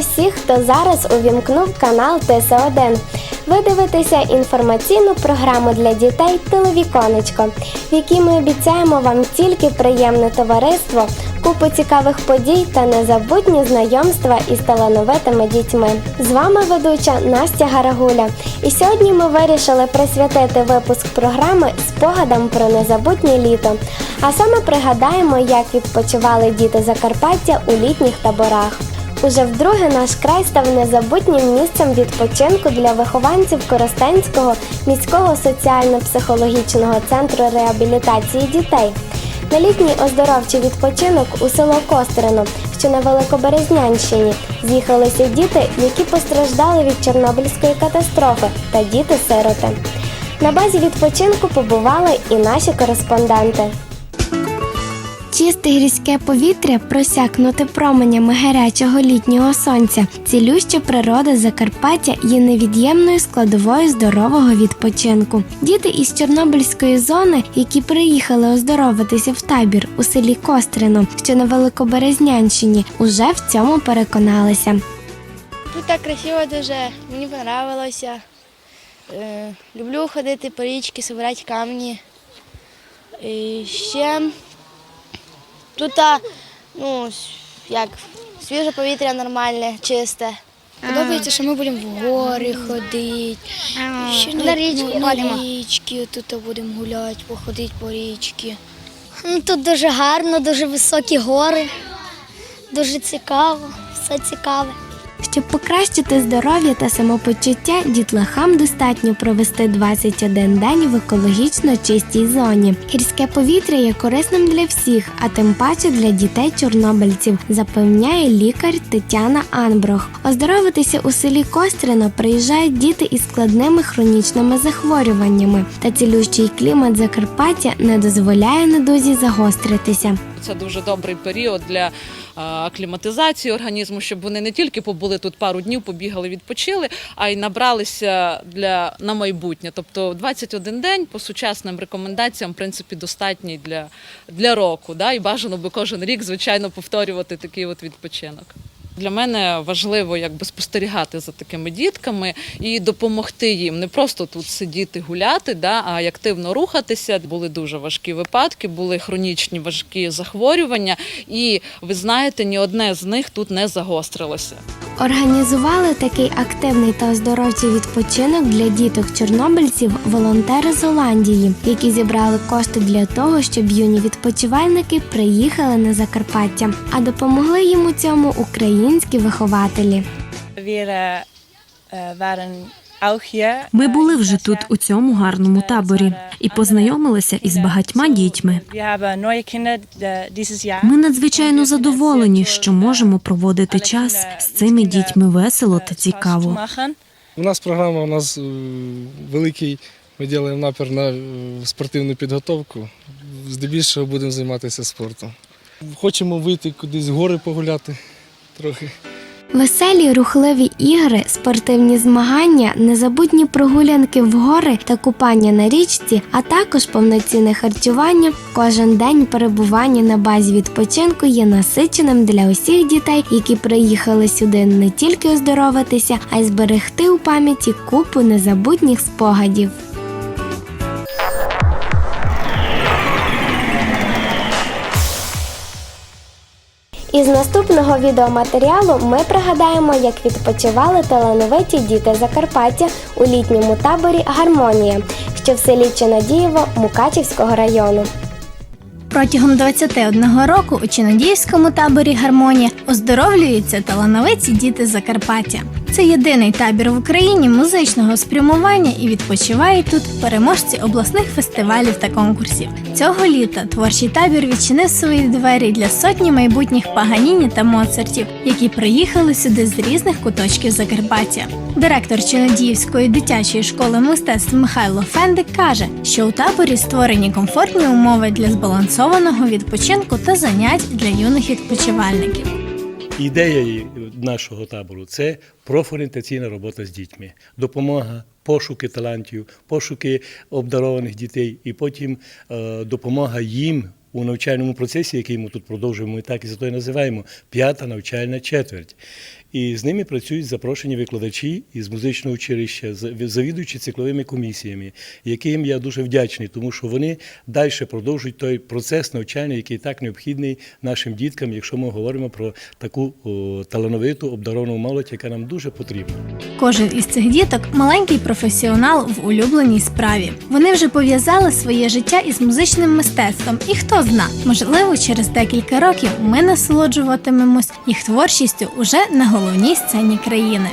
Всіх, хто зараз увімкнув канал ТС1. Ви дивитеся інформаційну програму для дітей Телевіконечко, в якій ми обіцяємо вам тільки приємне товариство, купу цікавих подій та незабутні знайомства із талановитими дітьми. З вами ведуча Настя Гарагуля. І сьогодні ми вирішили присвятити випуск програми спогадам про незабутнє літо. А саме пригадаємо, як відпочивали діти Закарпаття у літніх таборах. Уже вдруге наш край став незабутнім місцем відпочинку для вихованців Коростенського міського соціально-психологічного центру реабілітації дітей. На літній оздоровчий відпочинок у село Костерино, що на Великоберезнянщині, з'їхалися діти, які постраждали від Чорнобильської катастрофи, та діти-сироти. На базі відпочинку побували і наші кореспонденти. Чисте гірське повітря, просякнуте променями гарячого літнього сонця, цілюща природа Закарпаття є невід'ємною складовою здорового відпочинку. Діти із Чорнобильської зони, які приїхали оздоровитися в табір у селі Кострино, що на Великоберезнянщині, уже в цьому переконалися. Тут так красиво дуже, мені подобалося. Е, люблю ходити по річці, збирати камні. І ще тут ну, як, свіже повітря нормальне, чисте. Подобається, що ми будемо в гори ходити. Ще на річки на річки тут будемо гуляти, походити по річці. Ну, Тут дуже гарно, дуже високі гори, дуже цікаво, все цікаве. Щоб покращити здоров'я та самопочуття, дітлахам достатньо провести 21 день в екологічно чистій зоні. Гірське повітря є корисним для всіх, а тим паче для дітей-чорнобильців, запевняє лікар Тетяна Анброх. Оздоровитися у селі Кострина приїжджають діти із складними хронічними захворюваннями, та цілющий клімат Закарпаття не дозволяє недузі загостритися. Це дуже добрий період для е, акліматизації організму, щоб вони не тільки побули тут пару днів, побігали, відпочили, а й набралися для на майбутнє. Тобто 21 день по сучасним рекомендаціям, в принципі, достатній для, для року. Да? І бажано би кожен рік, звичайно, повторювати такий от відпочинок. Для мене важливо якби спостерігати за такими дітками і допомогти їм не просто тут сидіти гуляти, да, а й активно рухатися. Були дуже важкі випадки, були хронічні важкі захворювання, і ви знаєте, ні одне з них тут не загострилося. Організували такий активний та оздоровчий відпочинок для діток-чорнобильців волонтери з Голландії, які зібрали кошти для того, щоб юні відпочивальники приїхали на Закарпаття, а допомогли їм у цьому українські вихователі. Hier. Ми були вже тут у цьому гарному таборі і познайомилися із багатьма дітьми. Ми надзвичайно задоволені, що можемо проводити час з цими дітьми весело та цікаво. У нас програма, у нас е, великий, ми робимо напір на е, спортивну підготовку. Здебільшого будемо займатися спортом. Хочемо вийти кудись в гори погуляти трохи. Веселі рухливі ігри, спортивні змагання, незабутні прогулянки в гори та купання на річці, а також повноцінне харчування. Кожен день перебування на базі відпочинку є насиченим для усіх дітей, які приїхали сюди не тільки оздоровитися, а й зберегти у пам'яті купу незабутніх спогадів. Із наступного відеоматеріалу ми пригадаємо, як відпочивали талановиті діти Закарпаття у літньому таборі Гармонія, що в селі Чинодієво Мукачівського району. Протягом 21 року у Чинодіївському таборі Гармонія оздоровлюються талановиті діти Закарпаття. Це єдиний табір в Україні музичного спрямування і відпочивають тут переможці обласних фестивалів та конкурсів. Цього літа творчий табір відчинив свої двері для сотні майбутніх паганіні та моцартів, які приїхали сюди з різних куточків Закарпаття. Директор Чинодіївської дитячої школи мистецтв Михайло Фендик каже, що у таборі створені комфортні умови для збалансованого відпочинку та занять для юних відпочивальників. Ідея нашого табору це профорієнтаційна робота з дітьми, допомога, пошуки талантів, пошуки обдарованих дітей, і потім е, допомога їм у навчальному процесі, який ми тут продовжуємо, ми так і за то і називаємо п'ята навчальна четверть. І з ними працюють запрошені викладачі із музичного училища, завідуючи цикловими комісіями, яким я дуже вдячний, тому що вони далі продовжують той процес навчання, який так необхідний нашим діткам, якщо ми говоримо про таку о, талановиту обдаровану молодь, яка нам дуже потрібна. Кожен із цих діток маленький професіонал в улюбленій справі. Вони вже пов'язали своє життя із музичним мистецтвом, і хто зна, можливо, через декілька років ми насолоджуватимемось їх творчістю уже на головній сцені країни.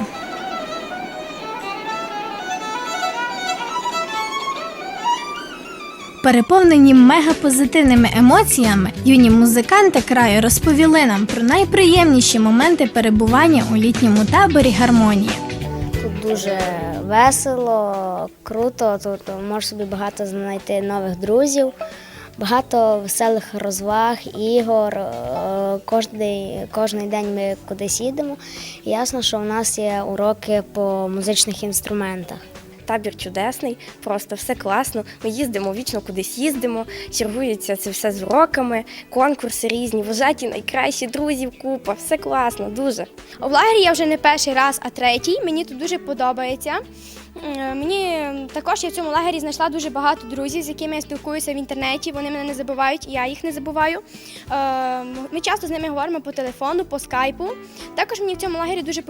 Переповнені мегапозитивними емоціями, юні музиканти краю розповіли нам про найприємніші моменти перебування у літньому таборі гармонія. Тут дуже весело, круто. Тут можеш собі багато знайти нових друзів, багато веселих розваг, ігор. Е, Кожний, кожний день ми кудись їдемо. І ясно, що у нас є уроки по музичних інструментах. Табір чудесний, просто все класно. Ми їздимо вічно кудись їздимо, чергується це все з уроками, конкурси різні, вважаті найкращі друзів, купа, все класно, дуже. У лагері я вже не перший раз, а третій. Мені тут дуже подобається. М, Мені також я в цьому лагері знайшла дуже багато друзів, з якими я спілкуюся в інтернеті. Вони мене не забувають, і я їх не забуваю. Е, Ми часто з ними говоримо по телефону, по скайпу. Також мені в цьому лагері дуже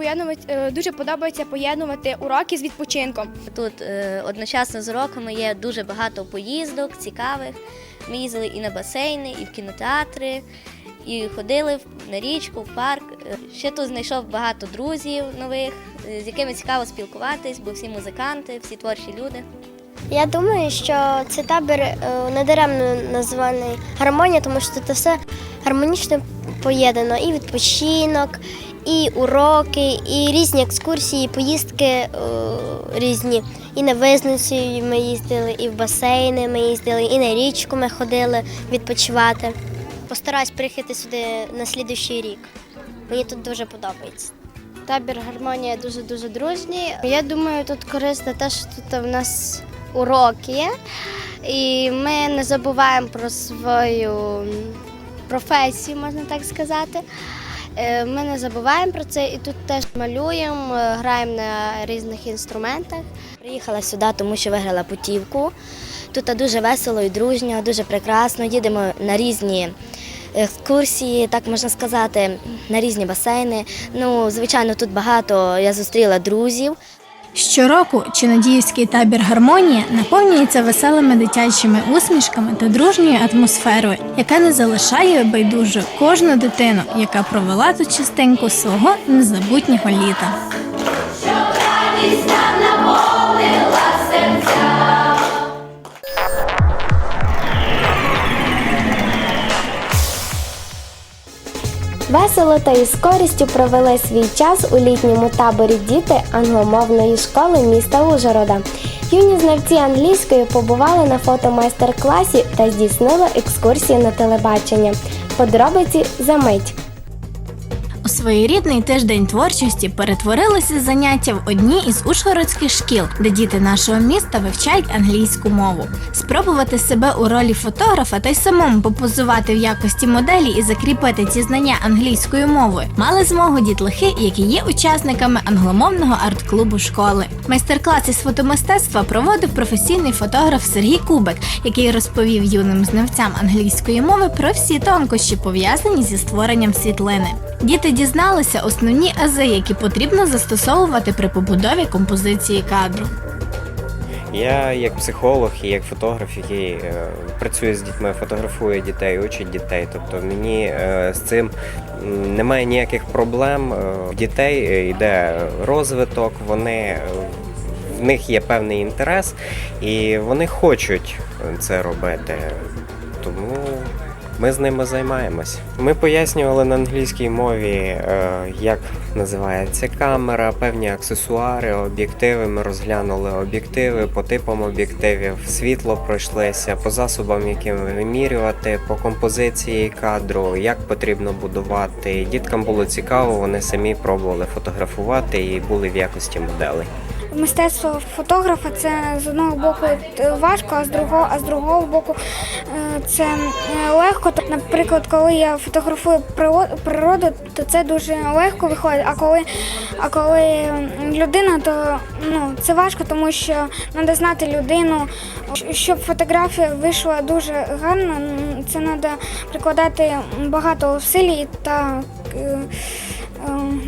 е, дуже подобається поєднувати уроки з відпочинком. Тут е, одночасно з уроками є дуже багато поїздок, цікавих. Ми їздили і на басейни, і в кінотеатри, і ходили на річку, в парк. Ще тут знайшов багато друзів нових, е, з якими цікаво спілкуватись, бо всі музиканти, всі творчі люди. Я думаю, що цей табір е, недаремно названий гармонія, тому що тут все гармонічно поєднано. І відпочинок, і уроки, і різні екскурсії, поїздки е, різні. І на визниці ми їздили, і в басейни ми їздили, і на річку ми ходили відпочивати. Постараюсь приїхати сюди на слідуючий рік. Мені тут дуже подобається. Табір гармонія дуже дуже дружній. Я думаю, тут корисно те, що тут в нас уроки, є, і ми не забуваємо про свою професію, можна так сказати. Е, Ми не забуваємо про це і тут теж малюємо, е, граємо на різних інструментах. Приїхала сюди, тому що виграла путівку. Тут дуже весело і дружньо, дуже прекрасно. Їдемо на різні екскурсії, так можна сказати, на різні басейни. Ну, звичайно, тут багато я зустріла друзів. Щороку Чинодіївський табір Гармонія наповнюється веселими дитячими усмішками та дружньою атмосферою, яка не залишає байдужу кожну дитину, яка провела тут частинку свого незабутнього літа. Весело та із користю провели свій час у літньому таборі діти англомовної школи міста Ужгорода. Юні знавці англійської побували на фотомайстер-класі та здійснили екскурсії на телебачення. Подробиці за мить. Своєрідний тиждень творчості перетворилися заняття в одній із ужгородських шкіл, де діти нашого міста вивчають англійську мову. Спробувати себе у ролі фотографа та й самому попозувати в якості моделі і закріпити ці знання англійською мовою мали змогу дітлахи, які є учасниками англомовного арт-клубу школи. Майстер-клас із фотомистецтва проводив професійний фотограф Сергій Кубик, який розповів юним знавцям англійської мови про всі тонкощі, пов'язані зі створенням світлини. Діти дізналися основні ази, які потрібно застосовувати при побудові композиції кадру. Я як психолог і як фотограф, який е, працює з дітьми, фотографує дітей, учить дітей. Тобто мені е, з цим немає ніяких проблем. Е, В дітей е, йде розвиток, вони е, в них є певний інтерес, і вони хочуть це робити. Тому ми з ними займаємось. Ми пояснювали на англійській мові, е, як називається камера, певні аксесуари, об'єктиви. Ми розглянули об'єктиви по типам об'єктивів, світло пройшлися, по засобам, якими вимірювати, по композиції кадру, як потрібно будувати. Діткам було цікаво, вони самі пробували фотографувати і були в якості моделей. Мистецтво фотографа це з одного боку е, важко, а з другого, а з другого боку е, це е, легко. Наприклад, коли я фотографую приро- природу, то це дуже легко виходить. А коли, а коли людина, то ну, це важко, тому що треба знати людину. Щоб фотографія вийшла дуже гарно, це треба прикладати багато усиль та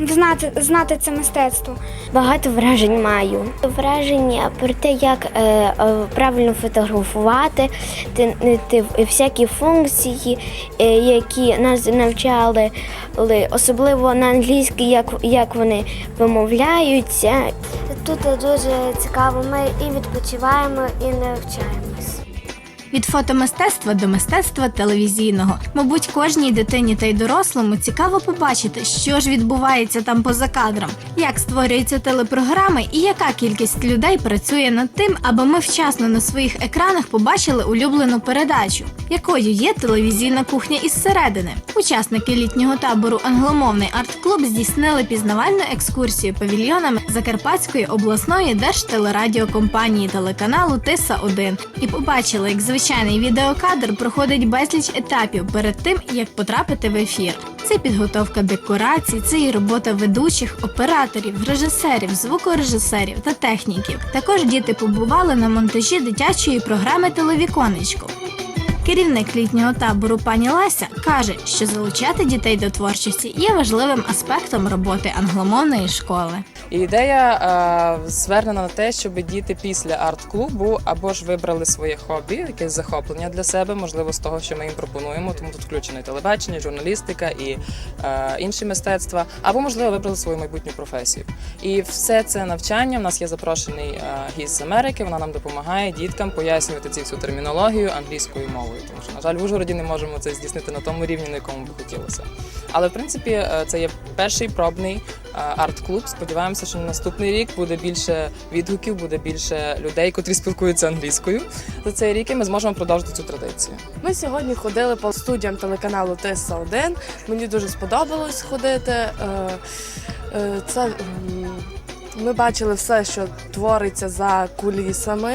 знати, знати це мистецтво. Багато вражень маю. Враження про те, як е, е, правильно фотографувати, ти, ти, всякі функції, е, які нас навчали, ли- особливо на англійській, як, як вони вимовляються. Тут дуже цікаво, ми і відпочиваємо, і навчаємось. Від фотомистецтва до мистецтва телевізійного. Мабуть, кожній дитині та й дорослому цікаво побачити, що ж відбувається там поза кадром, як створюються телепрограми і яка кількість людей працює над тим, аби ми вчасно на своїх екранах побачили улюблену передачу, якою є телевізійна кухня із середини. Учасники літнього табору Англомовний арт-клуб здійснили пізнавальну екскурсію павільйонами Закарпатської обласної держтелерадіокомпанії телеканалу Тиса 1 і побачили, як звичайний відеокадр проходить безліч етапів перед тим, як потрапити в ефір. Це підготовка декорацій, це і робота ведучих, операторів, режисерів, звукорежисерів та техніків. Також діти побували на монтажі дитячої програми Телевіконечко. Керівник літнього табору пані Леся каже, що залучати дітей до творчості є важливим аспектом роботи англомовної школи. Ідея е, звернена на те, щоб діти після арт-клубу або ж вибрали своє хобі, якесь захоплення для себе, можливо, з того, що ми їм пропонуємо. Тому тут включено і телебачення, журналістика і е, інші мистецтва, або можливо вибрали свою майбутню професію. І все це навчання. В нас є запрошений е, гість з Америки. Вона нам допомагає діткам пояснювати цю всю термінологію англійською мовою. Тому що, на жаль, в Ужгороді не можемо це здійснити на тому рівні, на якому би хотілося. Але в принципі е, це є перший пробний е, арт-клуб. Сподіваємося, що на наступний рік буде більше відгуків, буде більше людей, котрі спілкуються англійською за цей рік, і ми зможемо продовжити цю традицію. Ми сьогодні ходили по студіям телеканалу Тиса 1 Мені дуже сподобалось ходити. Е, Це ми бачили все, що твориться за кулісами.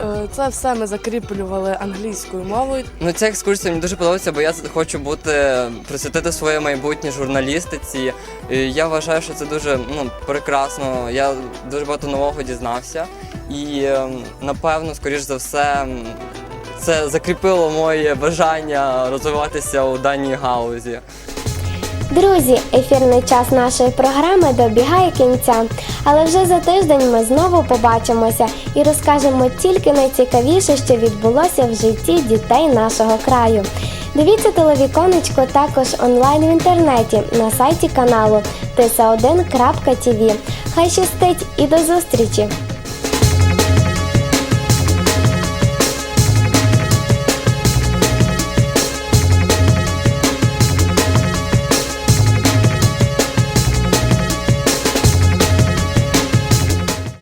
Е, Це все ми закріплювали англійською мовою. Ну, ця екскурсія мені дуже подобається, бо я хочу бути присвятити своє майбутнє журналістиці. І я вважаю, що це дуже ну, прекрасно. Я дуже багато нового дізнався. І ем, напевно, скоріш за все, це закріпило моє бажання розвиватися у даній гаузі. Друзі, ефірний час нашої програми добігає кінця, але вже за тиждень ми знову побачимося і розкажемо тільки найцікавіше, що відбулося в житті дітей нашого краю. Дивіться телевіконечко також онлайн в інтернеті на сайті каналу tisa1.tv. Хай щастить і до зустрічі!